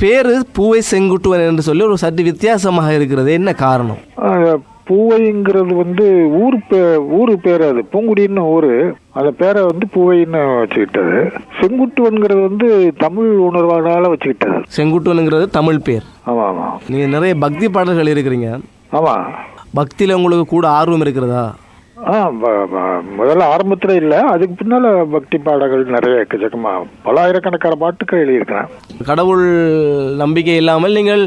பேரு பூவை செங்குட்டுவன் என்று சொல்லி ஒரு சற்று வித்தியாசமாக இருக்கிறது. என்ன காரணம்? பூவைங்கிறது வந்து ஊர் பே ஊர் பேர் அது. பூங்குடின்னு ஊர். அந்த பேரை வந்து பூவைன்னு வச்சுக்கிட்டது. செங்குட்டுவன்கிறது வந்து தமிழ் உணர்வானால வச்சுக்கிட்டது. செங்குட்டுவனுங்கிறது தமிழ் பேர். ஆமாம் ஆமாம் நீங்கள் நிறைய பக்தி பாடல்கள் இருக்கிறீங்க. ஆமாம் பக்தியில் உங்களுக்கு கூட ஆர்வம் இருக்கிறதா? ஆ முதல்ல ஆரம்பத்தில் இல்லை. அதுக்கு பின்னால் பக்தி பாடல்கள் நிறைய எக்கச்சக்கமா பலாயிரக்கணக்கான பாட்டுகள் எழுதியிருக்கிறேன். கடவுள் நம்பிக்கை இல்லாமல் நீங்கள்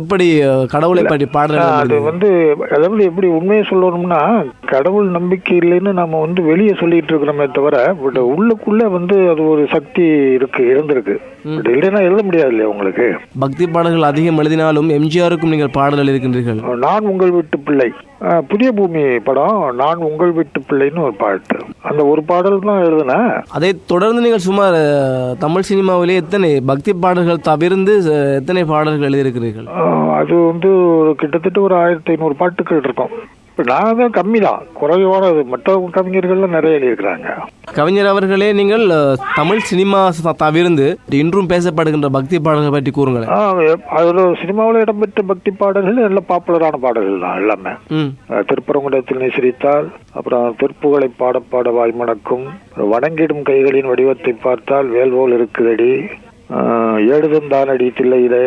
எப்படி கடவுளை பற்றி பாடல்கள் அது? வந்து அதாவது எப்படி உண்மையை சொல்லணும்னா கடவுள் நம்பிக்கை இல்லைன்னு நம்ம வந்து வெளியே சொல்லிட்டு இருக்கிறோமே தவிர பட் உள்ளுக்குள்ள வந்து அது ஒரு சக்தி இருக்கு இருந்திருக்கு. பட் இல்லைன்னா எழுத முடியாது இல்லையா உங்களுக்கு? பக்தி பாடல்கள் அதிகம் எழுதினாலும் எம்ஜிஆருக்கும் நீங்கள் பாடல் எழுதியிருக்கின்றீர்கள் நான் உங்கள் வீட்டு பிள்ளை. புதிய பூமி படம் நான் உங்கள் வீட்டு பிள்ளைன்னு ஒரு பாட்டு. அந்த ஒரு பாடல் தான் எழுதுனேன் அதைத் தொடர்ந்து நீங்கள் சுமார் தமிழ் சினிமாவிலே எத்தனை பக்தி பாடல்கள் தவிர்த்து அஹ், எத்தனை பாடல்கள் எழுதியிருக்கிறீர்கள்? அது வந்து கிட்டத்தட்ட ஒரு ஆயிரத்தி ஐநூறு பாட்டுகள் இருக்கும் இப்போ நான் தான் கம்மி தான் குறைவானது மற்ற கவிஞர்கள்லாம் நிறைய எழுதியிருக்கிறாங்க. கவிஞர் அவர்களே நீங்கள் தமிழ் சினிமா தவிர்த்து இன்றும் பேசப்படுகின்ற பக்தி பாடல்கள் பற்றி கூறுங்களேன். ஆ, அதில் சினிமாவில் இடம்பெற்ற பக்தி பாடல்கள் எல்லாம் பாப்புலரான பாடல்கள் தான் எல்லாமே. ம். அஹ், திருப்பரங்குன்றத்தில் நீ சிரித்தால் அப்புறம் திருப்புகளை பாட பாட வாய்மணக்கும் வணங்கிடும் கைகளின் வடிவத்தை பார்த்தால் வேல்வோல் இருக்குதடி. அஹ், ஏடுதந்தானடி தில்லையிலே.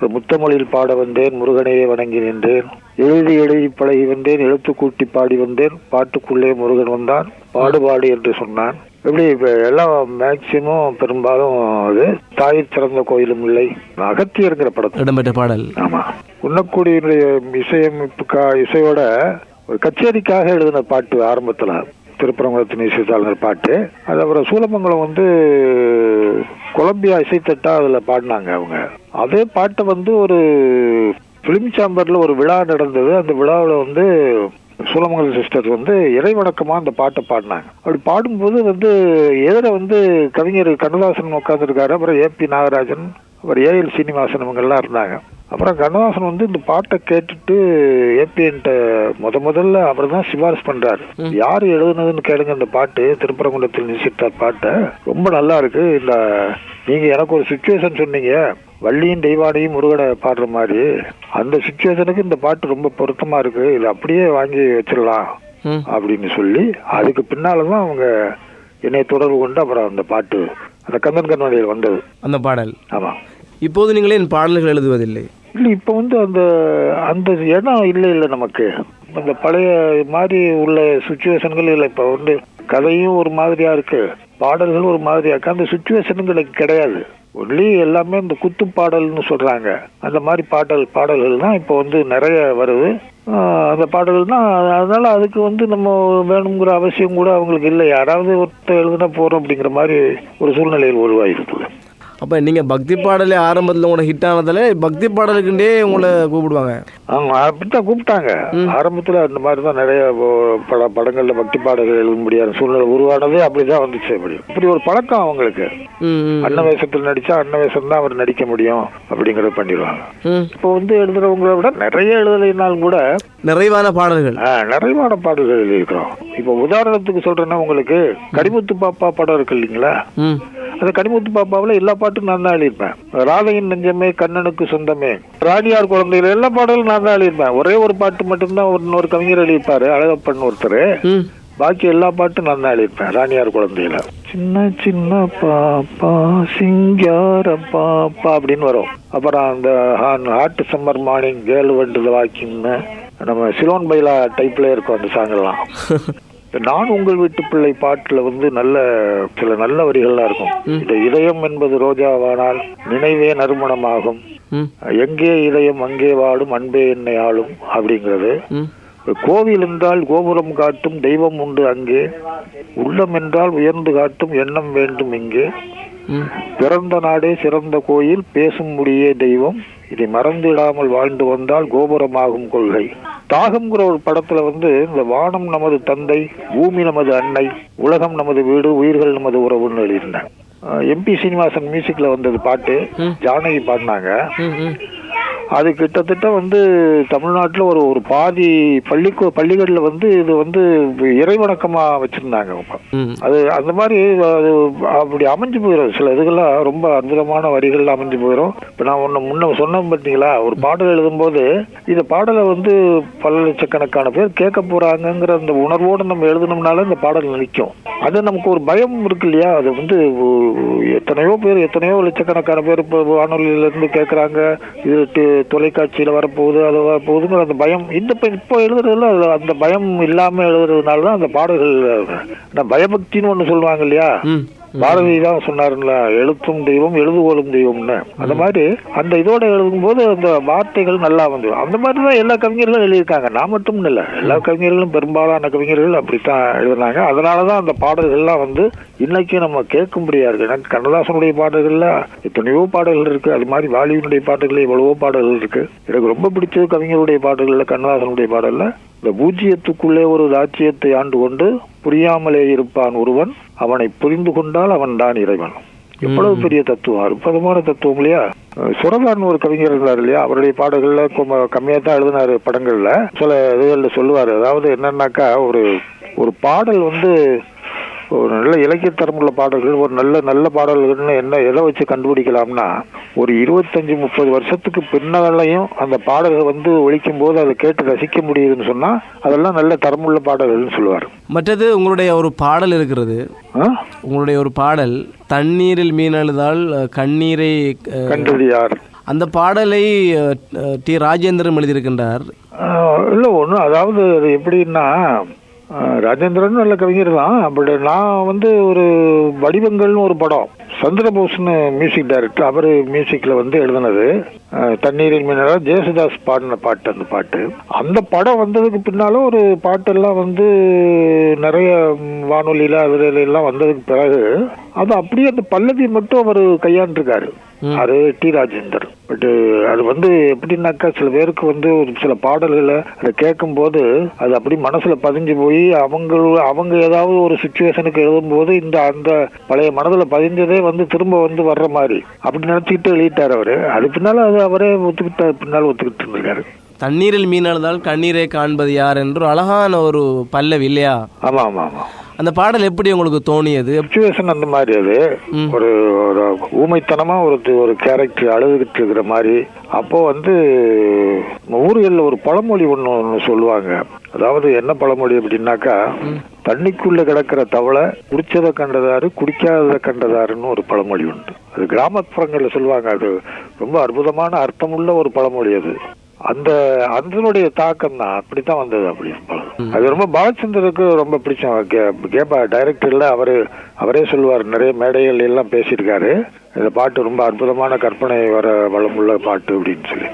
முத்தமொழியில் பாட வந்தேன் முருகனையே வணங்கி நின்றேன். எழுதி எழுதி பழகி வந்தேன் எழுத்து கூட்டி பாடி வந்தேன். பாட்டுக்குள்ளே முருகன் வந்தான். பாடு பாடு என்று சொன்னான். எப்படி இப்ப எல்லாம் மேக்சிமம் பெரும்பாலும் அது தாய் சிறந்த கோயிலும் இல்லை. அகத்தியருங்கிற படத்தை இடம்பெற்ற பாடல். ஆமா. உன்னக்குடியினுடைய இசையமைப்புக்கா இசையோட ஒரு கச்சேரிக்காக எழுதின பாட்டு ஆரம்பத்துல. திருப்பரங்குளத்தின் இசைத்தாளர் பாட்டு. அது அப்புறம் சூலமங்கலம் வந்து கொலம்பியா இசைத்தட்டா அதில் பாடினாங்க அவங்க. அதே பாட்டை வந்து ஒரு ஃபிலிம் சாம்பரில் ஒரு விழா நடந்தது. அந்த விழாவில் வந்து சூலமங்கலம் சிஸ்டர் வந்து இறைவணக்கமாக அந்த பாட்டை பாடினாங்க. அப்படி பாடும்போது வந்து எதிர வந்து கவிஞர் கண்ணதாசன் உட்காந்துருக்காரு அப்புறம் ஏபி நாகராஜன் அப்புறம் ஏஎல் சீனிவாசன் இவங்க எல்லாம் இருந்தாங்க. அப்புறம் கண்ணதாசன் வந்து இந்த பாட்டை கேட்டுட்டு ஏபிஎன்ட்ட முத முதல்ல அவர் தான் சிபாரிசு பண்றாரு. யார் எழுதுனதுன்னு கேளுங்க இந்த பாட்டு. திருப்பரங்குன்றத்தில் நிசித்தார் பாட்டை. ரொம்ப நல்லா இருக்கு. இந்த நீங்க எனக்கு ஒரு சுச்சுவேஷன் சொன்னீங்க. வள்ளியும் தெய்வானையும் முருகனை பாடுற மாதிரி. அந்த சுச்சுவேஷனுக்கு இந்த பாட்டு ரொம்ப பொருத்தமா இருக்கு. இது அப்படியே வாங்கி வச்சிடலாம் அப்படின்னு சொல்லி அதுக்கு பின்னாலதான் அவங்க என்னை தொடர்பு கொண்டு அப்புறம் அந்த பாட்டு அந்த கந்தன் கண்மணியில் வந்தது. அந்த பாடல். ஆமா. இப்போது நீங்கள் என் பாடல்கள் எழுதுவதில்லை. இல்லை இப்போ வந்து அந்த அந்த இடம் இல்லை இல்லை நமக்கு. அந்த பழைய மாதிரி உள்ள சுச்சுவேஷன்கள் இல்லை. இப்போ வந்து கதையும் ஒரு மாதிரியா இருக்கு. பாடல்கள் ஒரு மாதிரியா இருக்கு. அந்த சுச்சுவேஷனுங்களுக்கு கிடையாது. ஒன்லி எல்லாமே இந்த குத்து பாடல்னு சொல்றாங்க. அந்த மாதிரி பாடல் பாடல்கள் தான் இப்போ வந்து நிறைய வருது. அந்த பாடல்கள் தான். அதனால அதுக்கு வந்து நம்ம வேணுங்கிற அவசியம் கூட அவங்களுக்கு இல்லை. யாராவது ஒருத்தர் எழுதுனா போறோம் அப்படிங்கிற மாதிரி ஒரு சூழ்நிலையில் உருவாகிருக்குது அப்போ நீங்கள் பக்தி பாடலே ஆரம்பத்தில் உங்களோட ஹிட் ஆனதால பக்தி பாடலுக்குண்டே உங்களை கூப்பிடுவாங்க. அவங்க அப்படித்தான் கூப்பிட்டாங்க. ஆரம்பத்துல அந்த மாதிரி தான் நிறைய பட படங்கள்ல பக்தி பாடல்கள் எழுத முடியாத சூழ்நிலை உருவானதே அப்படிதான் வந்துச்சு அப்படி இப்படி ஒரு பழக்கம் அவங்களுக்கு. அன்ன வேஷத்தில் நடிச்சா அன்ன வேஷம் தான் அவர் நடிக்க முடியும் அப்படிங்கறத பண்ணிடுவாங்க. இப்போ வந்து எழுதுறவங்கள விட நிறைய எழுதலைனாலும் கூட நிறைவான பாடல்கள். நிறைவான பாடல்கள் எழுதியிருக்கிறோம். இப்போ உதாரணத்துக்கு சொல்றேன்னா உங்களுக்கு கடிமுத்து பாப்பா படம் இருக்கு இல்லைங்களா? அந்த கனிமுத்து பாப்பாவில் எல்லா பாட்டும் நான் தான் எழுதியிருப்பேன். ராதையின் நெஞ்சமே கண்ணனுக்கு சொந்தமே. ராணியார் குழந்தையில எல்லா பாடலும் நான் தான் எழுதியிருப்பேன். ஒரே ஒரு பாட்டு மட்டும்தான் ஒரு இன்னொரு கவிஞர் எழுதியிருப்பாரு அழகப்பன் ஒருத்தர். பாக்கி எல்லா பாட்டும் நான் தான் எழுதியிருப்பேன் ராணியார் குழந்தையில. சின்ன சின்ன பாப்பா சிங்கார பாப்பா அப்படின்னு வரும். அப்புறம் அந்த ஹாட் சம்மர் மார்னிங் கேர்ள் வண்டு வாக்கிங்னு நம்ம சிலோன் பைலா டைப்ல இருக்கும் அந்த சாங்கெல்லாம் நான் உங்கள் வீட்டு பிள்ளை பாட்டுல வந்து நல்ல சில நல்ல வரிகள்லாம் இருக்கும். இந்த இதயம் என்பது ரோஜாவானால் நினைவே நறுமணமாகும். எங்கே இதயம் அங்கே வாடும் அன்பே என்னை ஆளும் அப்படிங்கிறது. கோவில் என்றால் கோபுரம் காட்டும் தெய்வம் உண்டு அங்கே. உள்ளம் என்றால் உயர்ந்து காட்டும் எண்ணம் வேண்டும் இங்கே. பிறந்த நாடே சிறந்த கோயில் பேசும் முடியே தெய்வம். இதை மறந்திடாமல் வாழ்ந்து வந்தால் கோபுரமாகும் கொள்கை. தாகம்ங்கிற ஒரு படத்துல வந்து இந்த வானம் நமது தந்தை பூமி நமது அன்னை உலகம் நமது வீடு உயிர்கள் நமது உறவுன்னு எழுதியிருந்தேன் எம்பி சீனிவாசன் மியூசிக்ல வந்தது பாட்டு ஜானகி பாடினாங்க. அது கிட்டத்தட்ட வந்து தமிழ்நாட்டில் ஒரு ஒரு பாதி பள்ளிக்கூ பள்ளிகளில் வந்து இது வந்து இறைவணக்கமாக வச்சுருந்தாங்க அது அந்த மாதிரி அது அப்படி அமைஞ்சு போயிடும் சில இதுகள்லாம் ரொம்ப அற்புதமான வரிகள் அமைஞ்சு போயிடும் இப்போ நான் ஒன்று முன்ன சொன்னேன் பார்த்தீங்களா ஒரு பாடல் எழுதும்போது இந்த பாடலை வந்து பல லட்சக்கணக்கான பேர் கேட்க போறாங்கங்கிற அந்த உணர்வோடு நம்ம எழுதணும்னால இந்த பாடல் நிற்கும். அது நமக்கு ஒரு பயம் இருக்கு இல்லையா? அது வந்து எத்தனையோ பேர் எத்தனையோ லட்சக்கணக்கான பேர் இப்போ வானொலியில இருந்து கேட்குறாங்க இது தொலைக்காட்சியில வரப்போகுது அது வரப்போகுதுங்கிற அந்த பயம் இந்த இப்போ இப்போ எழுதுறதுல அந்த பயம் இல்லாமல் எழுதுறதுனால தான் அந்த பாடல்கள் பயபக்தின்னு ஒன்று சொல்லுவாங்க இல்லையா? பாரதி தான் சொன்னாருல்ல எழுத்தும் தெய்வம் எழுதுகோலும் தெய்வம்னு. அந்த மாதிரி அந்த இதோட எழுதும்போது அந்த வார்த்தைகள் நல்லா வந்துடும் அந்த மாதிரி தான் எல்லா கவிஞர்களும் எழுதியிருக்காங்க. நான் மட்டும் இல்லை எல்லா கவிஞர்களும் பெரும்பாலான கவிஞர்கள் அப்படித்தான் எழுதுனாங்க. அதனால தான் அந்த பாடல்கள்லாம் வந்து இன்னைக்கு நம்ம கேட்கும்படியா இருக்கு எனக்கு கண்ணதாசனுடைய பாடல்கள்ல எத்தனையோ பாடல்கள் இருக்கு. அது மாதிரி வாலியினுடைய பாடல்கள் எவ்வளவோ பாடல்கள் இருக்கு. எனக்கு ரொம்ப பிடிச்சது கவிஞருடைய பாடல்கள்ல கண்ணதாசனுடைய பாடல்ல இந்த பூஜ்ஜியத்துக்குள்ளே ஒரு ராஜ்யத்தை ஆண்டு கொண்டு புரியாமலே இருப்பான் ஒருவன் அவனை புரிந்து கொண்டால் அவன் தான் இறைவன். எவ்வளவு பெரிய தத்துவம் அற்புதமான தத்துவம் இல்லையா? சுரதான்னு ஒரு கவிஞர் இருந்தார் இல்லையா? அவருடைய பாடல்கள்ல கம்மியா தான் எழுதினாரு படங்கள்ல. சில இதுகள்ல சொல்லுவாரு. அதாவது என்னன்னாக்கா ஒரு ஒரு பாடல் வந்து ஒரு நல்ல இலக்கியத்தரமுள்ள பாடல்கள் ஒரு நல்ல நல்ல பாடல்கள்னு என்ன எதை வச்சு கண்டுபிடிக்கலாம்னா ஒரு இருபத்தஞ்சு முப்பது வருஷத்துக்கு பின்னாலையும் அந்த பாடல்கள் வந்து ஒழிக்கும் போது அதை கேட்டு ரசிக்க முடியுதுன்னு சொன்னா அதெல்லாம் நல்ல தரமுள்ள பாடல்கள்னு சொல்லுவார். மற்றது உங்களுடைய ஒரு பாடல் இருக்கிறது? உங்களுடைய ஒரு பாடல் தண்ணீரில் மீன் அழுதால் அஹ், கண்ணீரை கண்டது யார் அந்த பாடலை டி. ராஜேந்திரன் எழுதியிருக்கின்றார். இல்ல ஒண்ணு அதாவது அது எப்படின்னா ராஜேந்திரன் நல்ல கவிஞர் தான். பட் நான் வந்து ஒரு வடிவங்கள்னு ஒரு படம். சந்திரபோஸ்னு மியூசிக் டைரக்டர் அவர் மியூசிக்கில் வந்து எழுதினது. தண்ணீரில் மின்னலா ஜேசுதாஸ் பாடின பாட்டு அந்த பாட்டு. அந்த படம் வந்ததுக்கு பின்னால ஒரு பாட்டெல்லாம் வந்து நிறைய வானொலியில அதுல எல்லாம் வந்ததுக்கு பிறகு அது அப்படியே அந்த பல்லவி மட்டும் அவர் கையாண்டிருக்காரு. அது டி ராஜேந்தர். பட் அது வந்து எப்படின்னாக்கா சில பேருக்கு வந்து ஒரு சில பாடல்களை அதை கேட்கும்போது அது அப்படி மனசுல பதிஞ்சு போய் அவங்க அவங்க ஏதாவது ஒரு சுச்சுவேஷனுக்கு எழுதும்போது இந்த அந்த பழைய மனதுல பதிஞ்சதே வந்து திரும்ப வந்து வர்ற மாதிரி. அப்படி நினைச்சுக்கிட்டு எழுதிட்டார் அவரு. அது பின்னால அது அவரே ஒத்துக்கிட்ட பின்னால் ஒத்துக்கிட்டு இருந்திருக்காரு. தண்ணீரில் மீன் அழுதால் கண்ணீரை காண்பது யார் என்று அழகான ஒரு பல்லவி இல்லையா? ஆமா ஆமா ஆமா. அந்த பாடல் எப்படி உங்களுக்கு தோணியது? சுச்சுவேஷன் அந்த மாதிரி அது. ஒரு ஒரு ஊமைத்தனமா ஒரு ஒரு கேரக்டர் அழுதுகிட்டு இருக்கிற மாதிரி. அப்போ வந்து ஊர்களில் ஒரு பழமொழி ஒன்று ஒன்று சொல்லுவாங்க. அதாவது என்ன பழமொழி அப்படின்னாக்கா தண்ணிக்குள்ள கிடக்கிற தவளை குடிச்சதை கண்டதாரு குடிக்காததை கண்டதாருன்னு ஒரு பழமொழி உண்டு. அது கிராமப்புறங்களில் சொல்லுவாங்க அது ரொம்ப அற்புதமான அர்த்தமுள்ள ஒரு பழமொழி அது. அந்த அதனுடைய தாக்கம் தான் அப்படித்தான் வந்தது அப்படி. அது ரொம்ப பாலச்சந்தருக்கு ரொம்ப பிடிச்சம். கேப்பா டைரக்டர்ல அவரு அவரே சொல்லுவார் நிறைய மேடைகள் எல்லாம் பேசியிருக்காரு. இந்த பாட்டு ரொம்ப அற்புதமான கற்பனை வர வளமுள்ள பாட்டு அப்படின்னு சொல்லி.